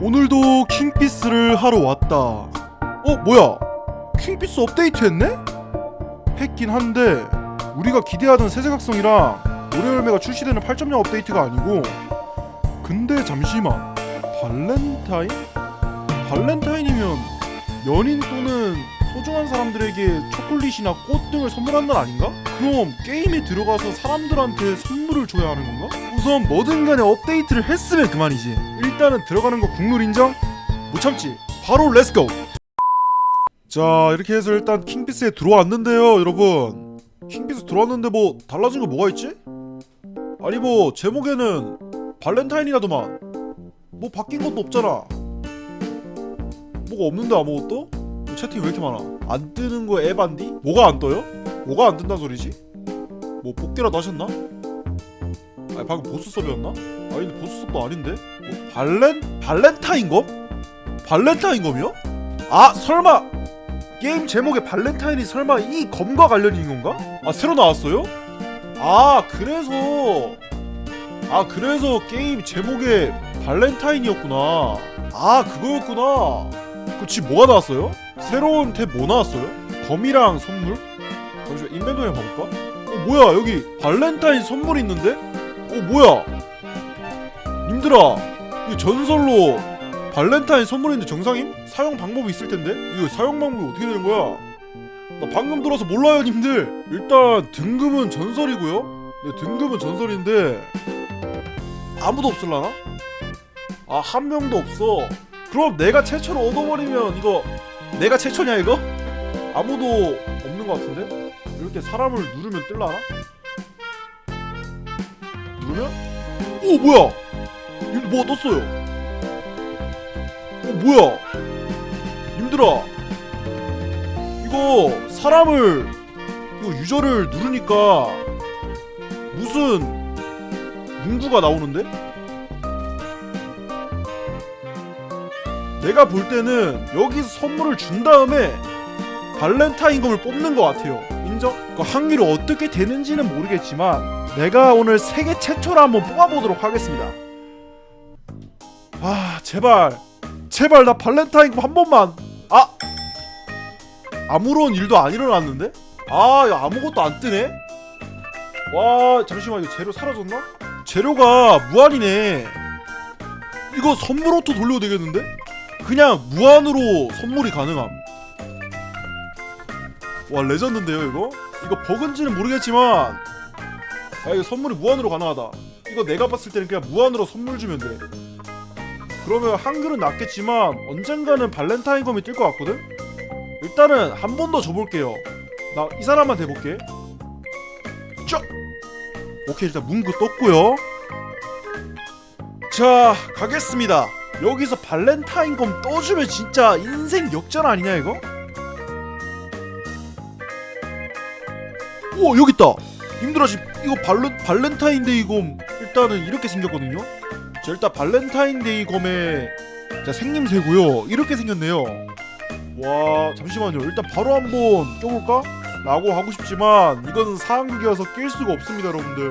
오늘도 킹피스를 하러 왔다. 어, 뭐야? 킹피스 업데이트 했네? 했긴 한데 우리가 기대하던 세세각성이랑 오레열매가 출시되는 8.0 업데이트가 아니고 근데 잠시만 발렌타인? 발렌타인이면 연인 또는 소중한 사람들에게 초콜릿이나 꽃 등을 선물하는 건 아닌가? 그럼 게임에 들어가서 사람들한테 선물을 줘야 하는 건가? 우선 뭐든 간에 업데이트를 했으면 그만이지 일단은 들어가는 거 국룰 인정? 못 참지 바로 렛츠고 자 이렇게 해서 일단 킹피스에 들어왔는데요 여러분 킹피스 들어왔는데 뭐 달라진 거 뭐가 있지? 아니 뭐 제목에는 발렌타인이라더만 뭐 바뀐 것도 없잖아 뭐가 없는데 아무것도? 뭐 채팅 왜 이렇게 많아? 안 뜨는 거 에반디? 뭐가 안 떠요? 뭐가 안 뜬다는 소리지? 뭐 복귀라도 하셨나? 아니 방금 보스 섭이었나? 아니 근데 보스 섭도 아닌데? 뭐 발렌? 발렌타인검? 발렌타인검이요? 아 설마 게임 제목에 발렌타인이 설마 이 검과 관련이 있는 건가? 아 새로 나왔어요? 아 그래서 아 그래서 게임 제목에 발렌타인이었구나 아 그거였구나 그 지금 뭐가 나왔어요? 새로운 탭 뭐 나왔어요? 검이랑 선물? 잠시만 인벤토리 한번 봐볼까? 어 뭐야 여기 발렌타인 선물 있는데? 어 뭐야 님들아 이거 전설로 발렌타인 선물인데 정상임? 사용 방법이 있을 텐데? 이거 사용 방법이 어떻게 되는 거야? 나 방금 들어서 몰라요 님들 일단 등급은 전설이고요 네 등급은 전설인데 아무도 없을라나? 아 한 명도 없어 그럼 내가 최초로 얻어버리면 이거 내가 최초냐 이거? 아무도 없는 것 같은데? 이렇게 사람을 누르면 뜰라나? 누르면? 오 뭐야? 이거 뭐가 떴어요? 어 뭐야? 님들아 이거 사람을 이거 유저를 누르니까 무슨 문구가 나오는데? 내가 볼 때는 여기서 선물을 준 다음에 발렌타인검을 뽑는 것 같아요. 인정? 그 확률이 어떻게 되는지는 모르겠지만 내가 오늘 세계 최초로 한번 뽑아보도록 하겠습니다. 아 제발 제발 나 발렌타인검 한 번만 아 아무런 일도 안 일어났는데? 아 아무것도 안 뜨네? 와 잠시만 이거 재료 사라졌나? 재료가 무한이네 이거 선물 오토 돌려도 되겠는데? 그냥 무한으로 선물이 가능함 와 레전드인데요 이거? 이거 버그인지는 모르겠지만 아 이거 선물이 무한으로 가능하다. 이거 내가 봤을 때는 그냥 무한으로 선물 주면 돼. 그러면 한글은 낫겠지만 언젠가는 발렌타인검이 뜰 것 같거든? 일단은 한 번 더 줘볼게요. 나 이 사람만 대볼게. 쫙! 오케이 일단 문구 떴고요. 자 가겠습니다. 여기서 발렌타인검 떠주면 진짜 인생 역전 아니냐 이거? 오 여기 있다. 지금 이거 발렌, 발렌타인데이 검. 일단은 이렇게 생겼거든요. 자 일단 발렌타인데이 검의 자 생김새고요. 이렇게 생겼네요. 와 잠시만요. 일단 바로 한번 껴볼까? 라고 하고 싶지만 이거는 상황극이어서 낄 수가 없습니다 여러분들